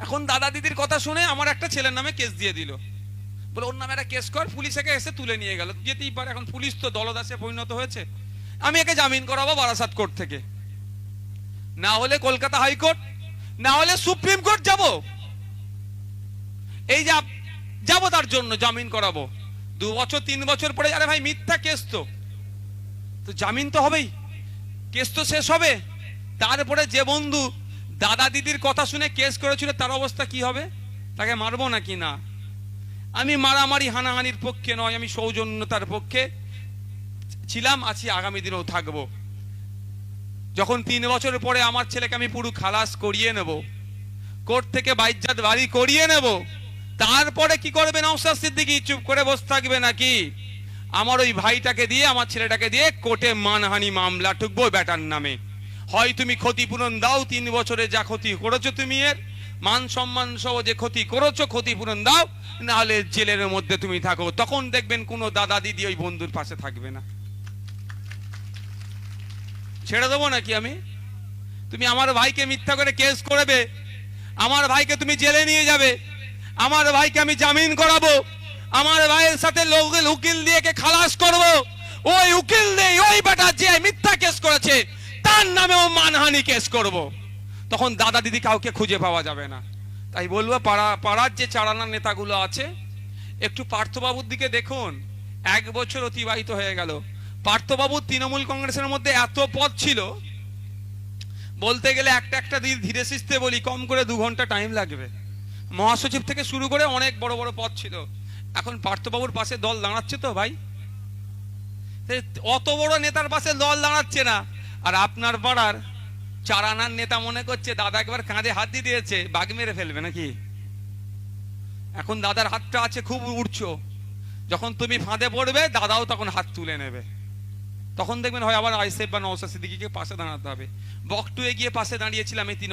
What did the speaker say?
এখন দাদা দিদির কথা শুনে আমার একটা ছেলের নামে কেস দিয়ে দিল। বলে, ওর নামে একটা কেস কর, পুলিশ একে এসে তুলে নিয়ে গেল। যেতেই পারে, এখন পুলিশ তো দলদাসে পরিণত হয়েছে। আমি একে জামিন করাবো বারাসাত কোর্ট থেকে। না হলে কলকাতা হাইকোর্ট, না হলে সুপ্রিম কোর্ট যাব। এই যা যাব তার জন্য, জামিন করাবো। দু বছর, তিন বছর পরে, আরে ভাই, মিথ্যা কেস তো। তো জামিন তো হবেই। কেস তো শেষ হবে। তারপরে যে বন্ধু দাদা দিদির কথা শুনে কেস করেছিল, তার অবস্থা কি হবে? তাকে মারবো নাকি না? আমি মারামারি হানাহানির পক্ষে নয়, আমি সৌজন্যতার পক্ষে ছিলাম, আছি, আগামী দিনেও থাকব। যখন তিন বছর পরে আমার ছেলেকে আমি পুরো খালাস করিয়ে নেব, কোর্ট থেকে বাইজাত বাড়ি করিয়ে নেব, তারপরে কি করবে নওশাদ সিদ্দিকি? চুপ করে বসে থাকবে নাকি? আমার ওই ভাইটাকে দিয়ে, আমার ছেলেটাকে দিয়ে কোর্টে মানহানি মামলা ঠুকবো ব্যাটার নামে। হয় তুমি ক্ষতিপূরণ দাও, তিন বছরে যা ক্ষতি করেছ তুমি এর, মান সম্মান সহ যে ক্ষতি করেছ ক্ষতিপূরণ দাও, নাহলে জেলের মধ্যে তুমি থাকো। তখন দেখবেন কোনো দাদা দিদি ওই বন্ধুর পাশে থাকবে না। ছেড়ে দেবো নাকি আমি? তুমি আমার ভাইকে মিথ্যা করে কেস করবে, আমার ভাইকে তুমি জেলে নিয়ে যাবে, আমার ভাইকে আমি জামিন করাবো, আমার ভাইয়ের সাথে উকিল দিয়ে খালাস করব, ওই উকিল দিয়ে নামেও মানহানি কেস করব। তখন দাদা দিদি কাউকে খুঁজে পাওয়া যাবে না। তাই বলব, পাড়া, পাড়ার যে চারানা নেতাগুলো আছে, একটু পার্থবাবুর দিকে দেখুন। এক বছর অতিবাহিত হয়ে গেল। পার্থবাবু তৃণমূল কংগ্রেসের মধ্যে এত পদ ছিল, বলতে গেলে একটা একটা দিন ধীরে সিস্তে বলি, কম করে দু ঘণ্টা টাইম লাগবে। মহাসচিব থেকে শুরু করে অনেক বড় বড় পদ ছিল। এখন পার্থবাবুর পাশে দল দাঁড়াচ্ছে তো ভাই? অত বড় নেতার পাশে দল দাঁড়াচ্ছে না। আর আপনার পাড়ার চারানার নেতা মনে করছে, দাদা একবার কাঁধে হাত দিয়ে দিয়েছে, বাঘ মেরে ফেলবে নাকি? এখন দাদার হাতটা আছে খুব উঠছো যখন তুমি ফাঁদে পড়বে, দাদাও তখন হাত তুলে নেবে। তখন দেখবেন হয় আবার আইসেফ বা নওসা সিদ্দিকিকে পাশে দাঁড়াতে হবে। বকটু গিয়ে পাশে দাঁড়িয়েছিলাম এই তিন